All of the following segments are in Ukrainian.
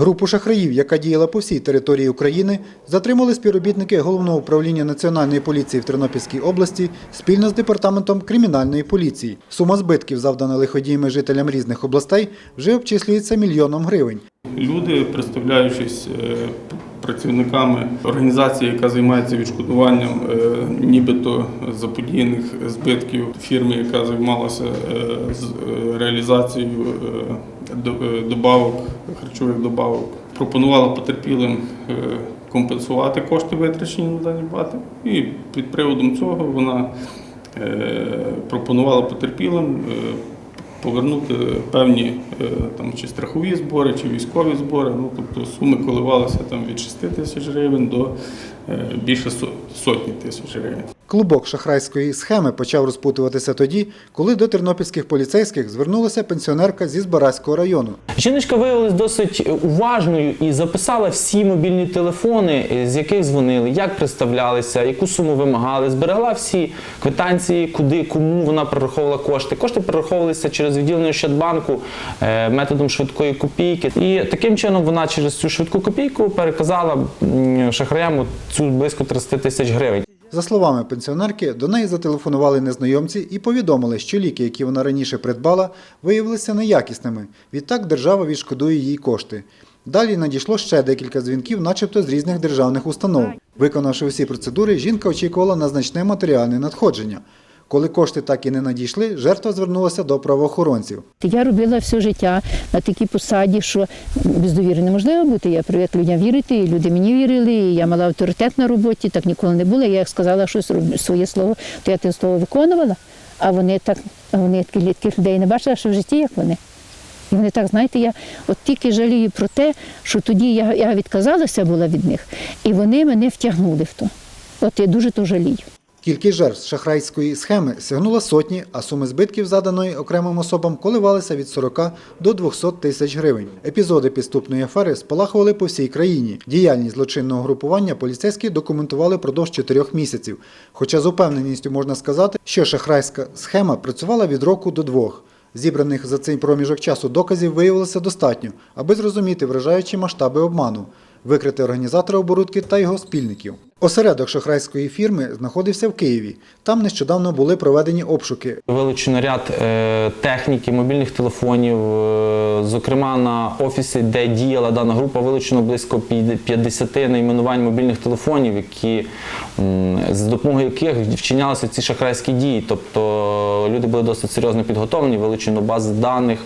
Групу шахраїв, яка діяла по всій території України, затримали співробітники Головного управління Національної поліції в Тернопільській області спільно з департаментом кримінальної поліції. Сума збитків, завдана лиходіями жителям різних областей, вже обчислюється мільйоном гривень. Люди, представляючись е, працівниками організації, яка займається відшкодуванням е, нібито заподіяних збитків фірми, яка займалася е, е, реалізацією до- добавок, харчових добавок, пропонувала потерпілим компенсувати кошти, витрачені на дані бати. І під приводом цього вона пропонувала потерпілим повернути певні е, там, чи страхові збори, чи військові збори. Ну, тобто суми коливалися там, від 6 тисяч гривень до е, більше сотні тисяч гривень. Клубок шахрайської схеми почав розпутуватися тоді, коли до тернопільських поліцейських звернулася пенсіонерка зі Збаразького району. Жіночка виявилась досить уважною і записала всі мобільні телефони, е, з яких дзвонили, як представлялися, яку суму вимагали, зберегла всі квитанції, куди, кому вона перераховувала кошти. Кошти перераховувалися через відділення Ощадбанку е, методом швидкої копійки. І таким чином вона через цю швидку копійку переказала шахраям цю близько 30 тисяч гривень. За словами пенсіонерки, до неї зателефонували незнайомці і повідомили, що ліки, які вона раніше придбала, виявилися неякісними. Відтак держава відшкодує їй кошти. Далі надійшло ще декілька дзвінків, начебто з різних державних установ. Виконавши усі процедури, жінка очікувала на значне матеріальне надходження. Коли кошти так і не надійшли, жертва звернулася до правоохоронців. Я робила все життя на такій посаді, що без довіри неможливо бути. Я привик людям вірити, і люди мені вірили, і я мала авторитет на роботі, так ніколи не було. Я як сказала щось своє слово, то я те слово виконувала, а вони так, вони таких, людей не бачила, що в житті, як вони. І вони так, знаєте, я от тільки жалію про те, що тоді я, я відказалася була від них, і вони мене втягнули в то. От я дуже то жалію. Кількість жертв шахрайської схеми сягнула сотні, а суми збитків, заданої окремим особам, коливалися від 40 до 200 тисяч гривень. Епізоди підступної афери спалахували по всій країні. Діяльність злочинного групування поліцейські документували продовж чотирьох місяців. Хоча з упевненістю можна сказати, що шахрайська схема працювала від року до двох. Зібраних за цей проміжок часу доказів виявилося достатньо, аби зрозуміти вражаючі масштаби обману, викрити організатора оборудки та його спільників. Осередок шахрайської фірми знаходився в Києві. Там нещодавно були проведені обшуки. Вилучено ряд е, техніки, мобільних телефонів. е, зокрема, на офісі, де діяла дана група, вилучено близько п'яд- 50 найменувань мобільних телефонів, які, з допомогою яких вчинялися ці шахрайські дії. Тобто люди були досить серйозно підготовлені, вилучено бази даних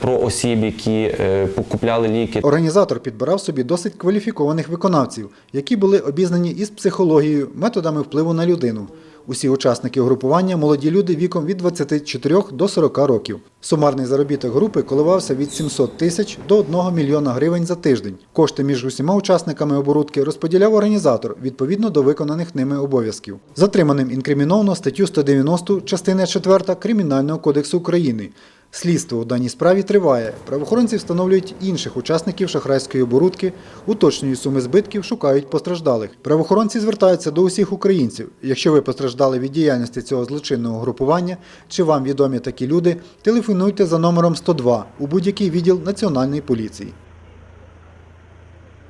про осіб, які е, покупляли ліки. Організатор підбирав собі досить кваліфікованих виконавців, які були обізнані із психологією, методами впливу на людину. Усі учасники угрупування молоді люди віком від 24 до 40 років. Сумарний заробіток групи коливався від 700 тисяч до 1 мільйона гривень за тиждень. Кошти між усіма учасниками оборудки розподіляв організатор відповідно до виконаних ними обов'язків. Затриманим інкриміновано статтю 190 частина 4 Кримінального кодексу України. Слідство у даній справі триває. Правоохоронці встановлюють інших учасників шахрайської оборудки, уточнюють суми збитків, шукають постраждалих. Правоохоронці звертаються до усіх українців. Якщо ви постраждали від діяльності цього злочинного групування, чи вам відомі такі люди, телефонуйте за номером 102 у будь-який відділ Національної поліції.